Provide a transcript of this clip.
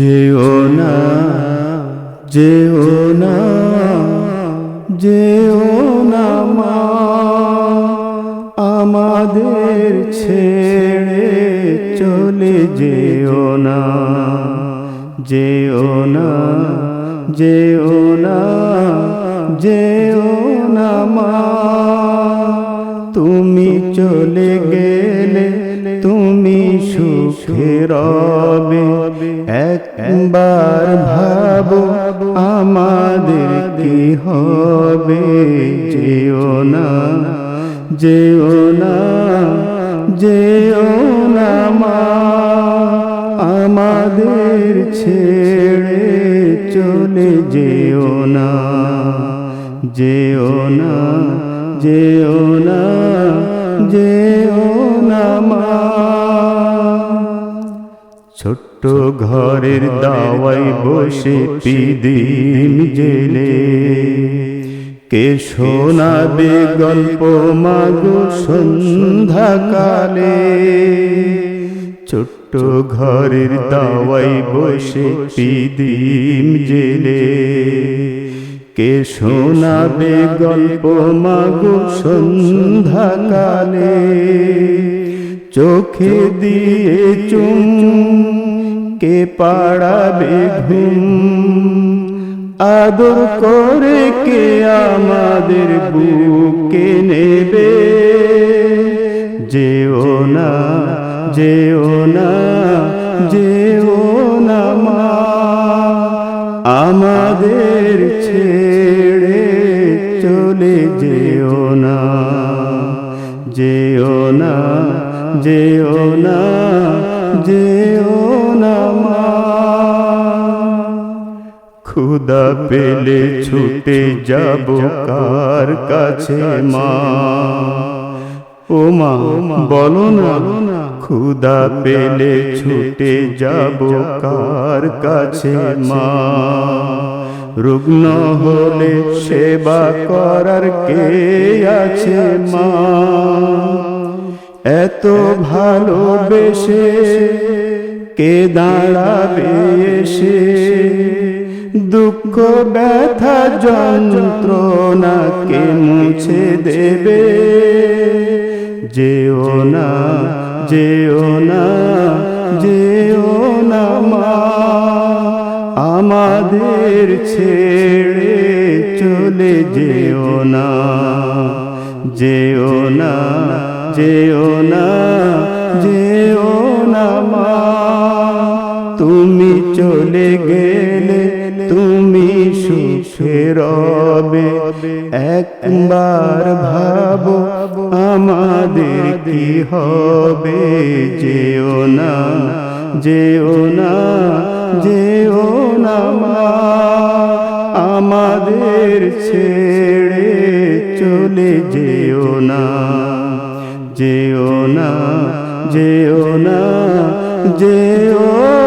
যেও না যেও না যেও না মা, আমাদের ছেড়ে চলে যেও না যেও না যেও না যেও না মা। তুমি চলে গেলে সুখে রবে একবার ভাবো আমাদের কি হবে? যেও না যেও না যেও না মা। আমাদের ছেড়ে চলে যেও না যেও না যেও না যেও না মা। ছোট্ট ঘরের দাওয়াই বসে পিদিম জেলে। কে শোনাবে গল্প মাগো সন্ধ্যাকালে? ছোট্ট ঘরের দাওয়াই বসে পিদিম জেলে। কে শোনাবে গল্প মাগো সন্ধ্যাকালে? চোখে দিয়ে চুম কে পাড়াবে ঘুম? আদর করে কে আমাদের বুকে নেবে? যেও না যেও না যেও না মা। আমাদের ছেড়ে চলে যেও না। যেও না যেও না যেও না মা। ক্ষুদা পেলে ছুটে যাব কার কাছে মা। ও মা, বলো না খুদা পেলে ছুটে যাব কার কাছে মা। রুগ্ন হলে সেবা করার কে আছে মা? এত ভালোবেসে কে দাঁড়াবে এসে? দুঃখ, ব্যথা, যন্ত্রণা কে মুছে দেবে? যেও না যেও না যেও না মা। আমাদের ছেড়ে চলে যেও না যেও না যেও না যেও না মা। তুমি চলে গেলে তুমি সুখে একবার ভাবো আমাদের কি হবে। যেও না যেও না, যেও না মা আমাদের ছেড়ে চলে যেও না যেও না যেও না যেও